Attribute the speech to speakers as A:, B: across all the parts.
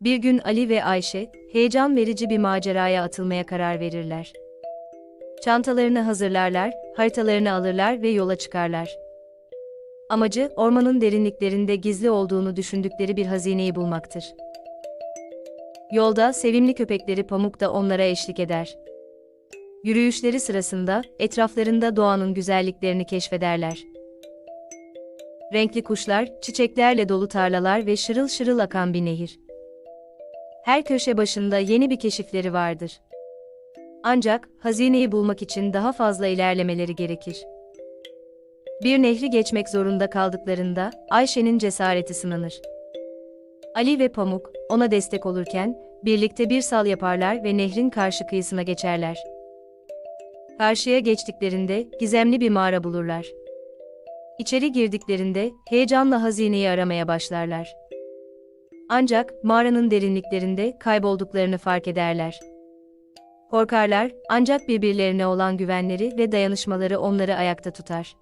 A: Bir gün Ali ve Ayşe, heyecan verici bir maceraya atılmaya karar verirler. Çantalarını hazırlarlar, haritalarını alırlar ve yola çıkarlar. Amacı, ormanın derinliklerinde gizli olduğunu düşündükleri bir hazineyi bulmaktır. Yolda sevimli köpekleri Pamuk da onlara eşlik eder. Yürüyüşleri sırasında etraflarında doğanın güzelliklerini keşfederler. Renkli kuşlar, çiçeklerle dolu tarlalar ve şırıl şırıl akan bir nehir. Her köşe başında yeni bir keşifleri vardır. Ancak hazineyi bulmak için daha fazla ilerlemeleri gerekir. Bir nehri geçmek zorunda kaldıklarında Ayşe'nin cesareti sınanır. Ali ve Pamuk ona destek olurken birlikte bir sal yaparlar ve nehrin karşı kıyısına geçerler. Karşıya geçtiklerinde gizemli bir mağara bulurlar. İçeri girdiklerinde heyecanla hazineyi aramaya başlarlar. Ancak mağaranın derinliklerinde kaybolduklarını fark ederler. Korkarlar ancak birbirlerine olan güvenleri ve dayanışmaları onları ayakta tutar.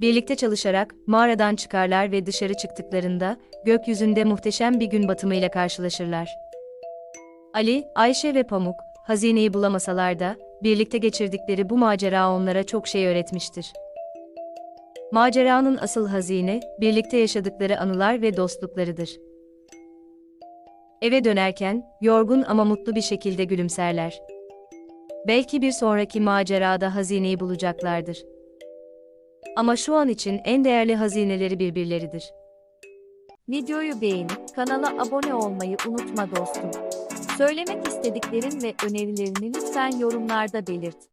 A: Birlikte çalışarak mağaradan çıkarlar ve dışarı çıktıklarında gökyüzünde muhteşem bir gün batımıyla karşılaşırlar. Ali, Ayşe ve Pamuk hazineyi bulamasalar da birlikte geçirdikleri bu macera onlara çok şey öğretmiştir. Maceranın asıl hazine, birlikte yaşadıkları anılar ve dostluklarıdır. Eve dönerken, yorgun ama mutlu bir şekilde gülümserler. Belki bir sonraki macerada hazineyi bulacaklardır. Ama şu an için en değerli hazineleri birbirleridir.
B: Videoyu beğenip kanala abone olmayı unutma dostum. Söylemek istediklerin ve önerilerini lütfen yorumlarda belirt.